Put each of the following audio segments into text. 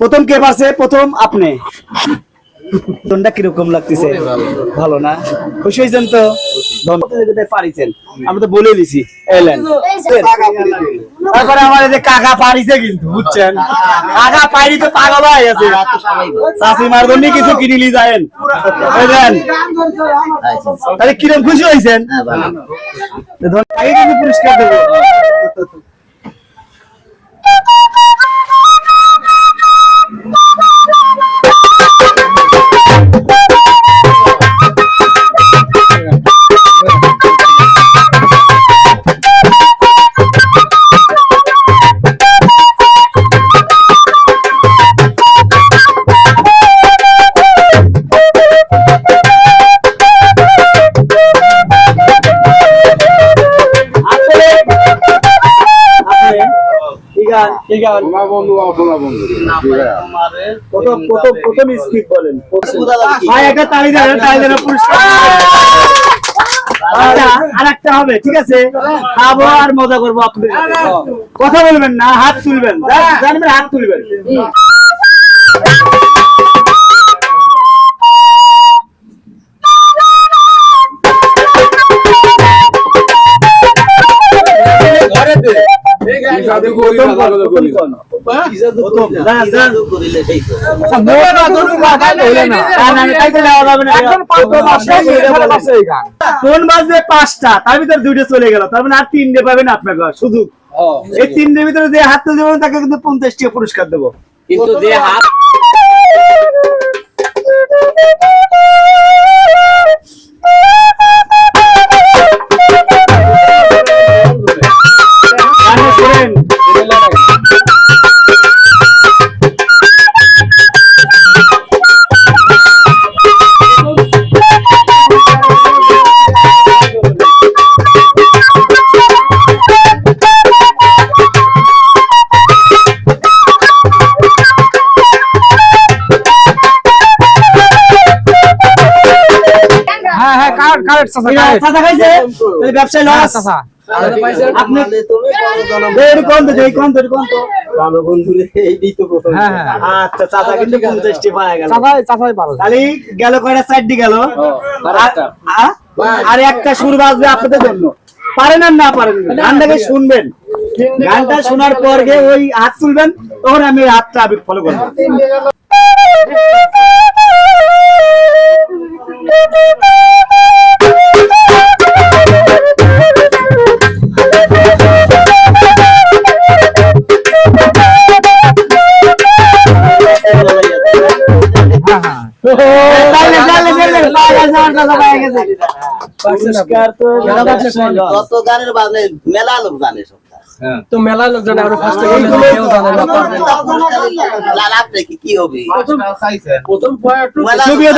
প্রথম কে পারছে? প্রথম আপনি। তোনটা কীরকম লাগতেছে? ভালো। না? খুশি হয়েছেন তো? পারিছেন আমি তো বলে দিছি এলেন। তারপরে আমার যে কাকা পারিছে কিন্তু বুঝছেন? কাকা পারি তো পাগল হয়ে গেছে। চাষি মার কিছু কিনিলি যায়েন। বুঝলেন তাহলে কীরকম খুশি হয়েছেন? কিন্তু পুরস্কার দেবো। গান কি গান শোনা বন্ধু অশোনা বন্ধু প্রথম প্রথম প্রথম স্পিক বলেন। ভাই একটা তালি দেন তালি দেন পুরস্কার। আচ্ছা, আর একটা হবে ঠিক আছে? খাব আর মজা করব আপনি কথা বলবেন না হাত তুলবেন। জানবেন হাত তুলবেন। কোন বাজবে পাঁচটা তার ভিতরে দুইটা চলে গেল তার মানে আর তিনটে পাবেন আপনাকে শুধু এই তিনটের ভিতরে যে হাত তুলে দেবেন তাকে কিন্তু পঞ্চাশ টাকা পুরস্কার দেবো কিন্তু যে হাত হ্যাঁ হ্যাঁ কার্ড কার্ড চাচা চাচা খাইছে। তাহলে ব্যবসায় লস চাচা। আপনি এই কোন তো এই কোন তো এই কোন তো হ্যাঁ হ্যাঁ। আচ্ছা চাচা কিন্তু পঞ্চাশ টাকা পাওয়া গেল। চাচাই চাচাই পারো। খালি গেল কয়টা? চারটি গেল। আর- একটা। সুর বাজবে আপনাদের জন্য। পারেন আর না পারেন। গানটাকে শুনবেন। গানটা শোনার পর গিয়ে ওই হাত তুলবেন তখন আমি হাতটা আমি ফলো করব।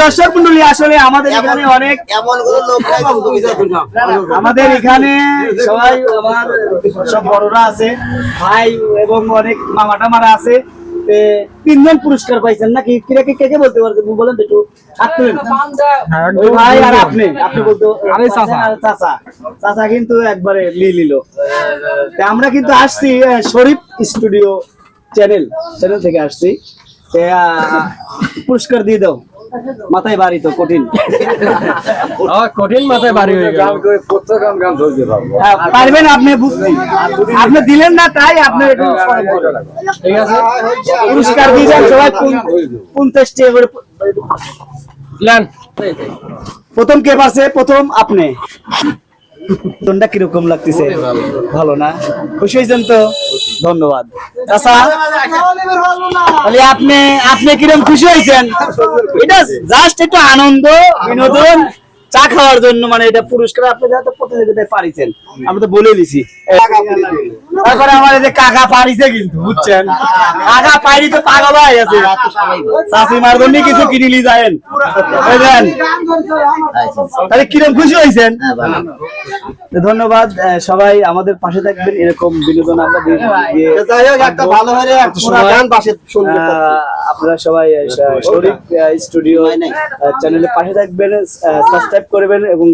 দর্শক মন্ডলী আসলে আমাদের এখানে অনেক এমন। আমাদের এখানে সবাই, আমার সব বড়রা আছে, ভাই এবং অনেক মামা টামারা আছে তিনজন পুরস্কার পাইছেন নাকি? কিরা কে কে কে বলতে পারবে? বলেন একটু। আপনি ওই ভাই আর আপনি আপনি বলতে আরে চাচা। চাচা। চাচা কিন্তু একবারে লি লিল আমরা কিন্তু আসছি শরীফ স্টুডিও চ্যানেল চ্যানেল থেকে আসছি। পুরস্কার দিয়ে দাও। মাথায় বাড়ি তো কঠিন। কঠিন মাথায় বাড়ি হয়ে গেল। হ্যাঁ, পারবেন আপনি বুঝছি। আপনি দিলেন না তাই আপনি একটু ঠিক আছে? পুরস্কার দিয়ে দেন সবাই পঞ্চ- পঞ্চাশ টাকা করে প্ল্যান প্রথম কে পারছে? প্রথম আপনি। তোনটা কীরকম লাগতেছে? ভালো। না? খুশি হয়েছেন তো? ধন্যবাদ। চাচা তাহলে আপনি আপনি কীরকম খুশি হয়েছেন? এটা জাস্ট একটু আনন্দ বিনোদন চা খাওয়ার জন্য মানে এটা পুরস্কার আপনি যাতে প্রতিযোগিতায় পারিছেন আমি তো বলে দিছি। তারপরে আমার এই যে কাকা পারিছে কিন্তু বুঝছেন? কাকা পারি তো পাগল হয়ে গেছে। চাষি মার জন্য কিছু কিনিলি যায়েন। বুঝলেন তাহলে কীরকম খুশি হয়েছেন? ধন্যবাদ সবাই আমাদের পাশে থাকবেন এরকম বিনোদন আমরা দিয়ে- দিয়ে ভালো হয় পুরা গান পাশে শুনবে। আপনারা সবাই আহ, শরীফ স্টুডিও চ্যানেলে পাশে থাকবেন সাবস্ক্রাইব করবেন এবং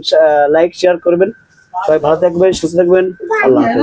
লাইক শেয়ার করবেন। সবাই ভালো থাকবেন সুস্থ থাকবেন। আল্লাহ হাফেজ।